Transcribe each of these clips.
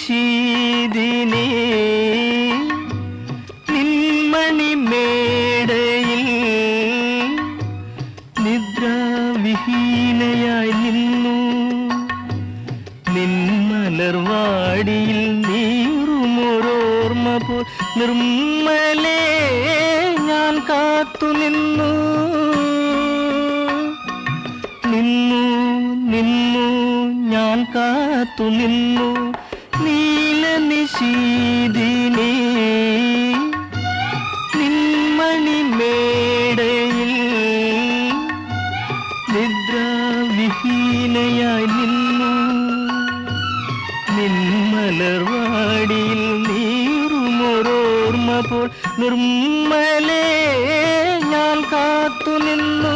നീലനിശീതിനേ നിന്മണി മേടയിൽ നിദ്രാവിഹീനയായി നിന്നു. നിന്മലർവാടിയിൽ നീറുമൊരോർമ്മ പോ നിർമ്മലേ ഞാൻ കാത്തു നിന്നു. നിന്നു നിന്നു ഞാൻ കാത്തു നിന്നു. നീല നിശീതിനേ നിന്മണി മേടയിൽ നിദ്രാവിഹീനയായി നിന്നു. നിന്മലർവാടിയിൽ നീറുമൊരോർമ്മ പോൽ നിർമ്മലേ ഞാൻ കാത്തു നിന്നു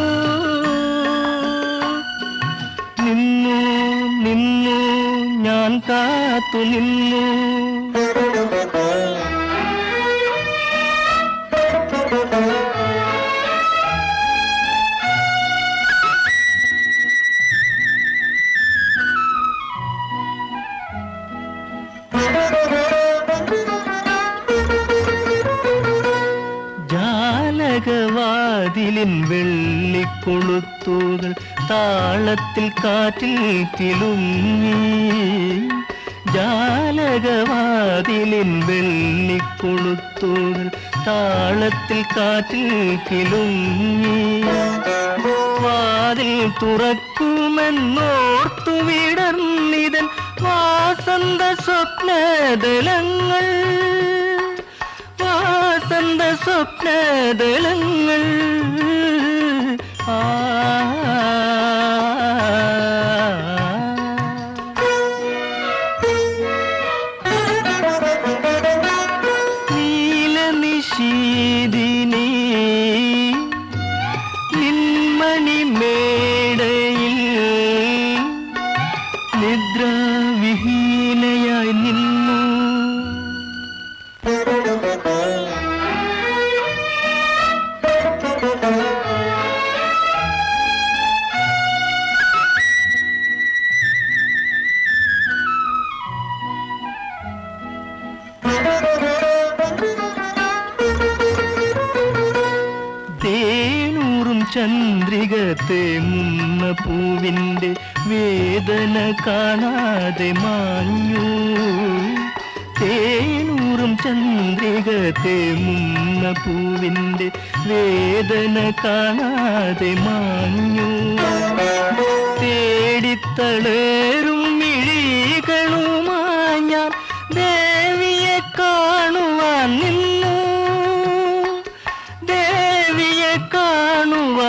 കാത്തു നിന്നു ജാലകവാതിലിൻ വെള്ളിക്കൊളുത്തുകൾ താളത്തിൽ കാറ്റിൽ കിളുങ്ങി ജാലകവാതിലിൻ വെള്ളിക്കൊളുത്തുകൾ താളത്തിൽ കാറ്റിൽ കിളുങ്ങി. വാതിൽ തുറക്കുമെന്നോർത്തു വിടർന്നിതൻ വാസന്ത സ്വപ്നദളങ്ങൾ വാസന്ത സ്വപ്നദളങ്ങൾ ആ ശീരി തേനൂറും മുന്ന പൂവിന്റെ വേദന കാണാതെ മാഞ്ഞു. തേനൂറും ചന്ദ്രികത്തെ മുന്ന പൂവിന്റെ വേദന കാണാതെ മാഞ്ഞു. തേടിത്തളേറും മിഴികളുമായി ദേവിയെ കാണുവാൻ നിന്നു. ദേവിയെ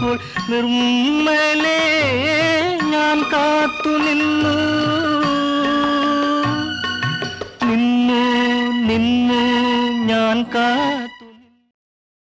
പോൽ നിർമ്മലേ ഞാൻ കാത്തു